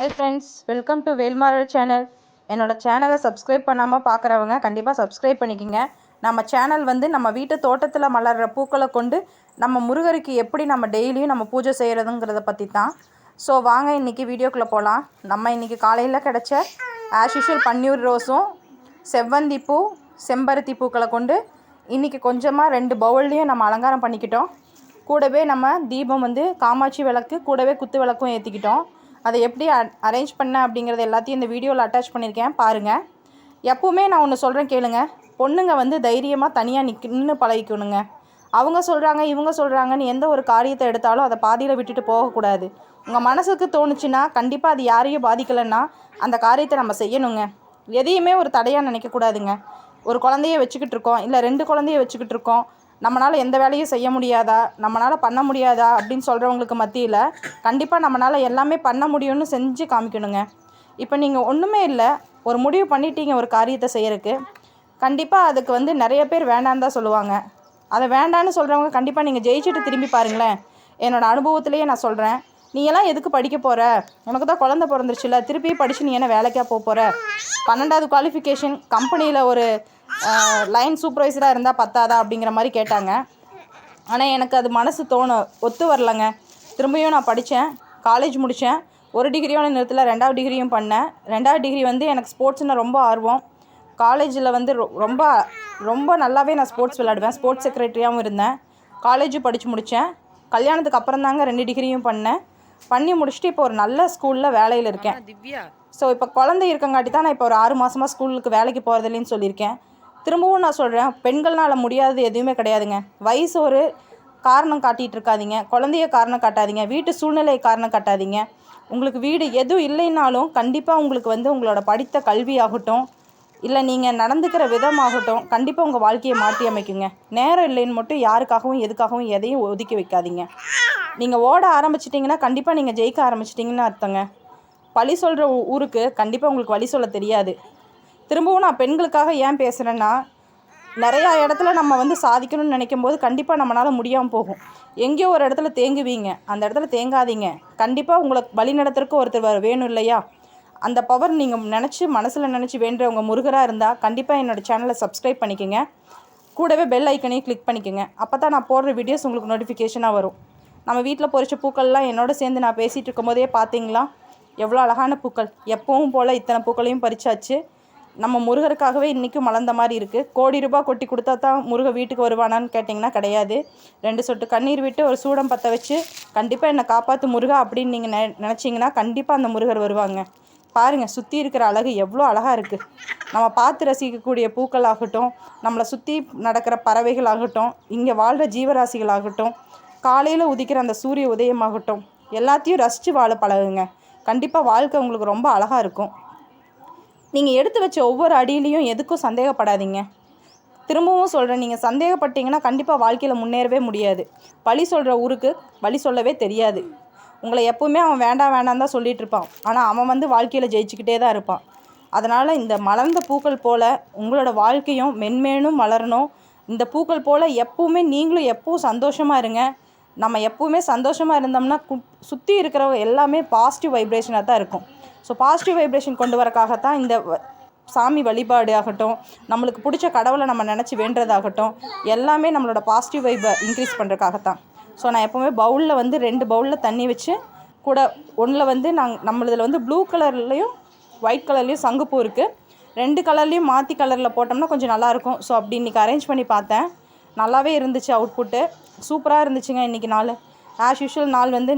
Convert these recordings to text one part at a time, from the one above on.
Hi friends welcome to Velmaral channel என்னோட சேனலை subscribe பண்ணாமல் பார்க்குறவங்க கண்டிப்பாக சப்ஸ்கிரைப் பண்ணிக்கோங்க. நம்ம சேனல் வந்து நம்ம வீட்டு தோட்டத்தில் மலர்ற பூக்களை கொண்டு நம்ம முருகருக்கு எப்படி நம்ம டெய்லியும் நம்ம பூஜை செய்கிறதுங்கிறத பற்றி தான் ஸோ வாங்க இன்றைக்கி வீடியோக்குள்ளே போகலாம் நம்ம இன்றைக்கி காலையில் கிடச்ச ஆஸ் யூஷுவல் பன்னீர் ரோஸும் செவ்வந்தி பூ செம்பருத்தி பூக்களை கொண்டு இன்றைக்கி கொஞ்சமாக ரெண்டு பவுல்லையும் நம்ம அலங்காரம் பண்ணிக்கிட்டோம். கூடவே நம்ம தீபம் வந்து காமாட்சி விளக்கு கூடவே குத்து விளக்கும் ஏற்றிக்கிட்டோம் அதை எப்படி அரேஞ்ச் பண்ணேன் அப்படிங்கிறது எல்லாத்தையும் இந்த வீடியோவில் அட்டாச் பண்ணியிருக்கேன். பாருங்கள் எப்போவுமே நான் ஒன்று சொல்கிறேன் கேளுங்க. பொண்ணுங்க வந்து தைரியமாக தனியாக நிற்க நின்று பழகிக்கணுங்க. அவங்க சொல்கிறாங்க இவங்க சொல்கிறாங்கன்னு எந்த ஒரு காரியத்தை எடுத்தாலும் அதை பாதியில் விட்டுட்டு போகக்கூடாது. உங்கள் மனசுக்கு தோணுச்சுன்னா கண்டிப்பாக அது யாரையும் பாதிக்கலைன்னா அந்த காரியத்தை நம்ம செய்யணுங்க. எதையுமே ஒரு தடையாக நினைக்கக்கூடாதுங்க. ஒரு குழந்தைய வச்சுக்கிட்டு இருக்கோம் இல்லை ரெண்டு குழந்தைய வச்சுக்கிட்டு இருக்கோம் நம்மளால் எந்த வேலையும் செய்ய முடியாதா? நம்மளால் பண்ண முடியாதா? அப்படின்னு சொல்கிறவங்களுக்கு மத்தியில் கண்டிப்பாக நம்மளால் எல்லாமே பண்ண முடியும்னு செஞ்சு காமிக்கணுங்க. இப்போ நீங்கள் ஒன்றுமே இல்லை ஒரு முடிவு பண்ணிட்டீங்க ஒரு காரியத்தை செய்கிறதுக்கு கண்டிப்பாக அதுக்கு வந்து நிறைய பேர் வேண்டான்னு தான் சொல்லுவாங்க. அதை வேண்டான்னு சொல்கிறவங்க கண்டிப்பாக நீங்கள் ஜெயிச்சுட்டு திரும்பி பாருங்களேன். என்னோடய அனுபவத்திலேயே நான் சொல்கிறேன் நீ எல்லாம் எதுக்கு படிக்க போகிற உனக்கு தான் குழந்த பிறந்துருச்சுல திருப்பியும் படித்து நீ என்ன வேலைக்காக போக போகிற பன்னெண்டாவது குவாலிஃபிகேஷன் கம்பெனியில் ஒரு லைன் சூப்பர்வைசராக இருந்தால் பத்தாதா அப்படிங்கிற மாதிரி கேட்டாங்க. ஆனால் எனக்கு அது மனசு தோணும் ஒத்து வரலங்க. திரும்பியும் நான் படித்தேன் காலேஜ் முடித்தேன் ஒரு டிகிரியோட நிறுத்தல ரெண்டாவது டிகிரியும் பண்ணேன். ரெண்டாவது டிகிரி வந்து எனக்கு ஸ்போர்ட்ஸ்னால் ரொம்ப ஆர்வம். காலேஜில் வந்து ரொம்ப ரொம்ப நல்லாவே நான் ஸ்போர்ட்ஸ் விளையாடுவேன். ஸ்போர்ட்ஸ் செக்ரட்டரியாகவும் இருந்தேன். காலேஜ் படித்து முடித்தேன் கல்யாணத்துக்கு அப்புறம் தாங்க ரெண்டு டிகிரியும் பண்ணேன். பண்ணி முடிச்சுட்டு இப்போ ஒரு நல்ல ஸ்கூலில் வேலையில் இருக்கேன். திவ்யா. ஸோ இப்போ குழந்தை இருக்கங்காட்டி தான் நான் இப்போ ஒரு ஆறு மாதமாக ஸ்கூலுக்கு வேலைக்கு போகிறதில்லைன்னு சொல்லியிருக்கேன். திரும்பவும் நான் சொல்கிறேன் பெண்கள்னால் முடியாதது எதுவுமே கிடையாதுங்க. வயசு ஒரு காரணம் காட்டிகிட்டு இருக்காதீங்க. குழந்தைய காரணம் காட்டாதீங்க. வீட்டு சூழ்நிலை காரணம் காட்டாதீங்க. உங்களுக்கு வீடு எதுவும் இல்லைனாலும் கண்டிப்பாக உங்களுக்கு வந்து உங்களோட படித்த கல்வி ஆகட்டும் இல்லை நீங்கள் நடந்துக்கிற விதமாகட்டும் கண்டிப்பாக உங்கள் வாழ்க்கையை மாற்றி அமைக்குங்க. நேரம் இல்லைன்னு மட்டும் யாருக்காகவும் எதுக்காகவும் எதையும் ஒதுக்கி வைக்காதீங்க. நீங்கள் ஓட ஆரம்பிச்சிட்டிங்கன்னா கண்டிப்பாக நீங்கள் ஜெயிக்க ஆரம்பிச்சிட்டிங்கன்னு அர்த்தங்க. பழி சொல்கிற ஊருக்கு கண்டிப்பாக உங்களுக்கு வழி சொல்ல தெரியாது. திரும்பவும் நான் பெண்களுக்காக ஏன் பேசுகிறேன்னா நிறையா இடத்துல நம்ம வந்து சாதிக்கணும்னு நினைக்கும் போது கண்டிப்பாக நம்மளால் முடியாமல் போகும். எங்கேயோ ஒரு இடத்துல தேங்குவீங்க. அந்த இடத்துல தேங்காதீங்க. கண்டிப்பாக உங்களை வழி நடத்துறதுக்கு ஒருத்தர் வேணும் இல்லையா? அந்த பவர் நீங்கள் நினச்சி மனசில் நினச்சி வேண்டுறவங்க முருகராக இருந்தால் கண்டிப்பாக என்னோடய சேனலை சப்ஸ்கிரைப் பண்ணிக்கோங்க. கூடவே பெல் ஐக்கனையும் கிளிக் பண்ணிக்கோங்க. அப்போ தான் நான் போடுற வீடியோஸ் உங்களுக்கு நோட்டிஃபிகேஷனாக வரும். நம்ம வீட்டில் பொறிச்ச பூக்கள்லாம் என்னோட சேர்ந்து நான் பேசிகிட்டு இருக்கும்போதே பார்த்தீங்களா எவ்வளோ அழகான பூக்கள். எப்பவும் போல் இத்தனை பூக்களையும் பறிச்சாச்சு. நம்ம முருகருக்காகவே இன்றைக்கும் மலர்ந்த மாதிரி இருக்குது கோடி ரூபாய் கொட்டி கொடுத்தா தான் முருக வீட்டுக்கு வருவானான்னு கேட்டிங்கன்னா கிடையாது. ரெண்டு சொட்டு கண்ணீர் விட்டு ஒரு சூடம் பற்ற வச்சு கண்டிப்பாக என்னை காப்பாற்று முருகா அப்படின்னு நீங்கள் நெ நினச்சிங்கன்னா கண்டிப்பாக அந்த முருகர் வருவாங்க. பாருங்கள் சுற்றி இருக்கிற அழகு எவ்வளோ அழகாக இருக்குது நம்ம பார்த்து ரசிக்கக்கூடிய பூக்கள் ஆகட்டும் நம்மளை சுற்றி நடக்கிற பறவைகள் ஆகட்டும் இங்கே வாழ்கிற ஜீவராசிகள் ஆகட்டும் காலையில் உதிக்கிற அந்த சூரிய உதயமாகட்டும் எல்லாத்தையும் ரசித்து வாழ பழகுங்க. கண்டிப்பாக வாழ்க்கை உங்களுக்கு ரொம்ப அழகாக இருக்கும். நீங்கள் எடுத்து வச்ச ஒவ்வொரு அடியிலையும் எதுக்கும் சந்தேகப்படாதீங்க. திரும்பவும் சொல்கிறேன் நீங்கள் சந்தேகப்பட்டீங்கன்னா கண்டிப்பாக வாழ்க்கையில் முன்னேறவே முடியாது. பழி சொல்கிற ஊருக்கு வழி சொல்லவே தெரியாது. உங்களை எப்போவுமே அவன் வேண்டாம் வேண்டாம் தான் சொல்லிகிட்ருப்பான் இருப்பான். ஆனால் அவன் வந்து வாழ்க்கையில் ஜெயிச்சுக்கிட்டே தான் இருப்பான். அதனால் இந்த மலர்ந்த பூக்கள் போல் உங்களோட வாழ்க்கையும் மென்மேனும் மலரணும். இந்த பூக்கள் போல் எப்பவுமே நீங்களும் எப்பவும் சந்தோஷமாக இருங்க. நம்ம எப்பவுமே சந்தோஷமாக இருந்தோம்னா கு சுற்றி இருக்கிறவங்க எல்லாமே பாசிட்டிவ் வைப்ரேஷனாக தான் இருக்கும். ஸோ பாசிட்டிவ் வைப்ரேஷன் கொண்டு வரக்காகத்தான் இந்த வ- சாமி வழிபாடு ஆகட்டும் நம்மளுக்கு பிடிச்ச கடவுளை நம்ம நினச்சி வேண்டுறதாகட்டும் எல்லாமே நம்மளோட பாசிட்டிவ் வைப்பை இன்க்ரீஸ் பண்ணுறதுக்காகத்தான் ஸோ நான் எப்போவுமே பவுலில் வந்து ரெண்டு பவுலில் தண்ணி வச்சு கூட ஒன்றில் வந்து நாங்கள் நம்மளதில் வந்து ப்ளூ கலர்லேயும் ஒயிட் கலர்லேயும் சங்குப்பூ இருக்குது ரெண்டு கலர்லேயும் மாற்றி கலரில் போட்டோம்னா கொஞ்சம் நல்லாயிருக்கும் ஸோ அப்படி இன்றைக்கி அரேஞ்ச் பண்ணி பார்த்தேன். நல்லாவே இருந்துச்சு அவுட்புட்டு சூப்பராக இருந்துச்சுங்க இன்றைக்கி நாள். ஆஸ் யூஷுவல் நாள் வந்து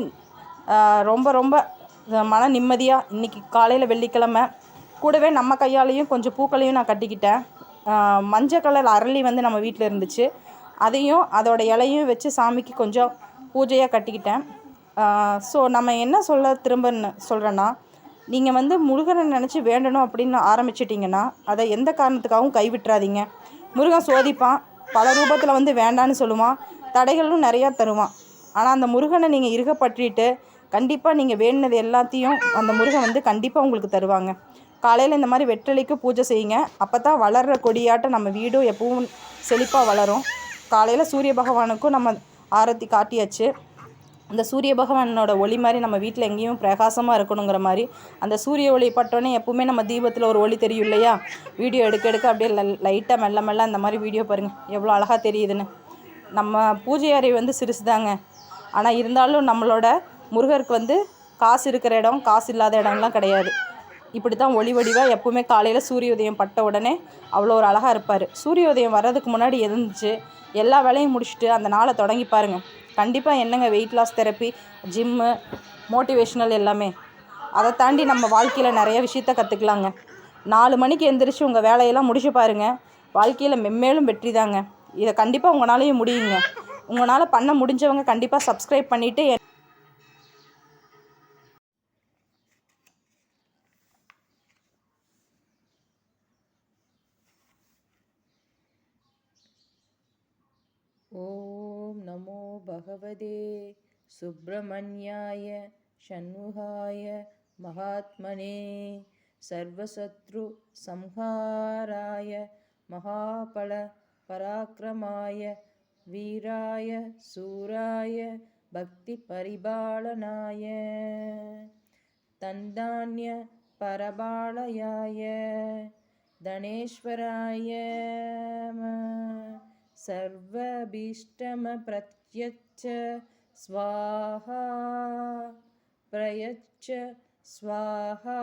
ரொம்ப ரொம்ப மன நிம்மதியாக இன்றைக்கி காலையில் வெள்ளிக்கிழமை. கூடவே நம்ம கையாலையும் கொஞ்சம் பூக்களையும் நான் கட்டிக்கிட்டேன். மஞ்சள் கலர் அரளி வந்து நம்ம வீட்டில் இருந்துச்சு. அதையும் அதோடய இலையும் வச்சு சாமிக்கு கொஞ்சம் பூஜையாக கட்டிக்கிட்டேன். ஸோ நம்ம என்ன சொல்ல திரும்ப சொல்கிறேன்னா நீங்கள் வந்து முருகனை நினச்சி வேண்டணும் அப்படின்னு ஆரம்பிச்சிட்டிங்கன்னா அதை எந்த காரணத்துக்காகவும் கைவிட்டுறாதீங்க. முருகன் சோதிப்பான். பல ரூபத்தில் வந்து வேண்டான்னு சொல்லுவான் தடைகளும் நிறையா தருவான் ஆனால் அந்த முருகனை நீங்கள் இருக பற்றிட்டு கண்டிப்பாக நீங்கள் வேணுனது எல்லாத்தையும் அந்த முருகன் வந்து கண்டிப்பாக உங்களுக்கு தருவாங்க. காலையில் இந்த மாதிரி வெற்றிலைக்கு பூஜை செய்யுங்க. அப்போ தான் வளர்கிற கொடியாட்டம் நம்ம வீடும் எப்பவும் செழிப்பாக வளரும். காலையில் சூரிய பகவானுக்கும் நம்ம ஆரத்தி காட்டியாச்சு. அந்த சூரிய பகவானோட ஒளி மாதிரி நம்ம வீட்டில் எங்கேயும் பிரகாசமாக இருக்கணுங்கிற மாதிரி அந்த சூரிய ஒளி பட்டோன்னே எப்பவுமே நம்ம தீபத்தில் ஒரு ஒளி தெரியும் இல்லையா? வீடியோ எடுக்க எடுக்க அப்படியே லைட்டாக மெல்ல மெல்ல அந்த மாதிரி வீடியோ பாருங்கள் எவ்வளோ அழகாக தெரியுதுன்னு. நம்ம பூஜை அறை வந்து சிறுசுதாங்க. ஆனால் இருந்தாலும் நம்மளோட முருகருக்கு வந்து காசு இருக்கிற இடம் காசு இல்லாத இடம்லாம் கிடையாது. இப்படி தான் ஒளி வடிவாக எப்பவுமே காலையில் சூரிய உதயம் பட்ட உடனே அவ்வளோ ஒரு அழகாக இருப்பார். சூரிய உதயம் வர்றதுக்கு முன்னாடி எழுந்துச்சு எல்லா வேலையும் முடிச்சுட்டு அந்த நாளை தொடங்கி பாருங்கள் கண்டிப்பாக என்னங்க weight loss therapy gym motivational எல்லாமே. அதை தாண்டி நம்ம வாழ்க்கையில் நிறைய விஷயத்த கற்றுக்கலாங்க நாலு மணிக்கு எந்திரிச்சு உங்கள் வேலையெல்லாம் முடிச்சு பாருங்கள் வாழ்க்கையில் மெம்மேலும் வெற்றி தாங்க. இதை கண்டிப்பாக உங்களாலேயும் முடியுங்க. உங்களால் பண்ண முடிஞ்சவங்க கண்டிப்பாக சப்ஸ்கிரைப் பண்ணிவிட்டு भगवते सुब्रह्मण्याय षण्मुखाय महात्मने सर्वशत्रुसंहाराय महाफलपराक्रमाय वीराय सूराय भक्तिपरिपालनाय तन्दान्यपरबालयाय धनेश्वराय म- सर्वभीष्टमप्रत्यच्छ स्वाहा प्रयच्छ स्वाहा